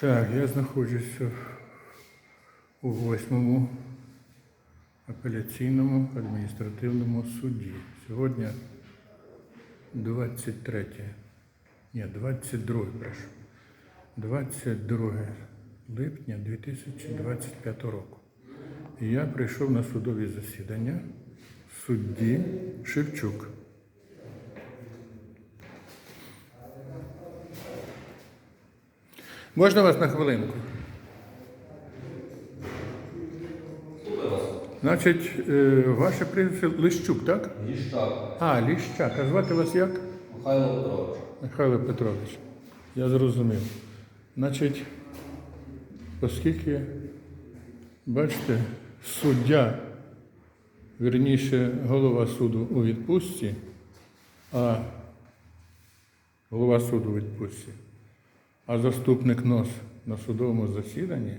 Так, я знаходжуся у восьмому апеляційному адміністративному суді. Сьогодні 23, ні, 22, прошу. 22 липня 2025 року. Я прийшов на судові засідання судді Шевчук. Можна вас на хвилинку? Значить, е, ваше прізвище Лищук, так? Ліщак А, Ліщак. А звати вас як? Михайло Петрович. Михайло Петрович. Я зрозумів. Значить, оскільки, бачите, суддя, вірніше, голова суду у відпустці, а голова суду у відпустці, а заступник НОС на судовому засіданні,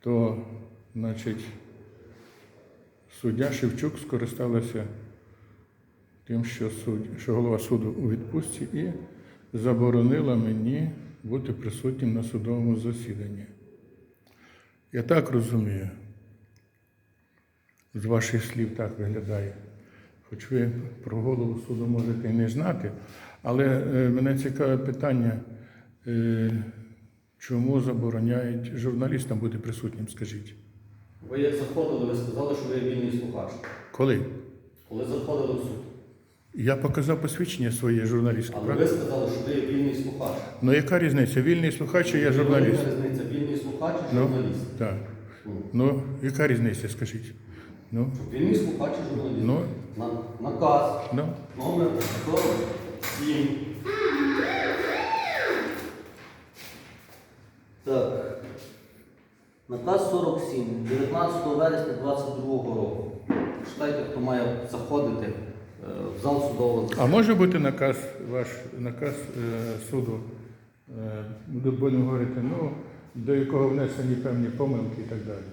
то, значить, суддя Шевчук скористалася тим, що, суд, що голова суду у відпустці і заборонила мені бути присутнім на судовому засіданні. Я так розумію, з ваших слів так виглядає. Хоч ви про голову суду можете і не знати, але е, мене цікаве питання, чому забороняють журналістам бути присутнім, скажіть. Ви як заходили, ви сказали, що ви вільний слухач. Коли? Коли заходили в суд. Я показав посвідчення своє журналістське, Але правда? ви сказали, що ви вільний слухач. Ну яка різниця? Вільний слухач чи я журналіст? Яка різниця, вільний слухач чи Ну, журналіст? так. Ну, Ну, яка різниця, скажіть? Ну, Вільний слухач чи журналіст? Ну. На, наказ ну. номер 47. Так. Наказ 47, 19 вересня 22 року. Читайте, хто має заходити е, в зал судового А може бути наказ, ваш наказ е, суду, е, будемо говорити, ну, до якого внесені певні помилки і так далі.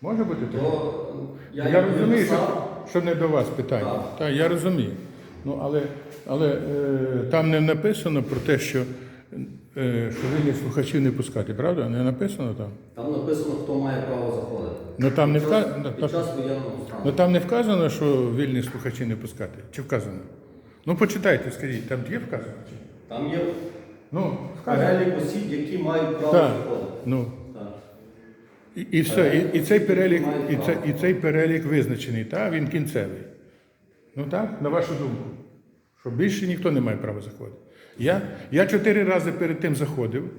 Може бути таке? То, е, Я, як розумію, що, написав, що не до вас питання. Так. Так, я розумію. Ну, але але е, там не написано про те, що, що вільні слухачів не пускати, правда? Не написано там? Там написано, хто має право заходити. Ну, там не Під час- вка- Під час воєнного Ну там не вказано, що вільні слухачі не пускати. Чи вказано? Ну почитайте, скажіть, там є вказано? Там є Ну, перелік осіб, які мають право Так. заходити. Ну, Так. і, і все. І, і, цей перелік, і, це, і цей перелік визначений, та? він кінцевий. Ну так, на вашу думку. Що більше ніхто не має права заходити. Я, я чотири рази перед тим заходив,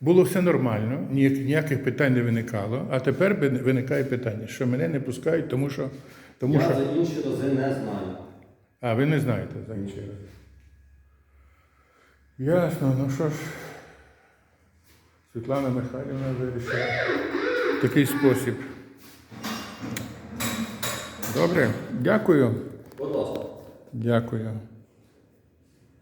було все нормально, ніяк- ніяких питань не виникало, а тепер виникає питання, що мене не пускають, тому що. Тому Я що... за інші рази не знаю. А, ви не знаєте за інші рази. Ясно, ну що ж, Світлана Михайлівна вирішила в такий спосіб. Добре, дякую. Будь ласка. Дякую.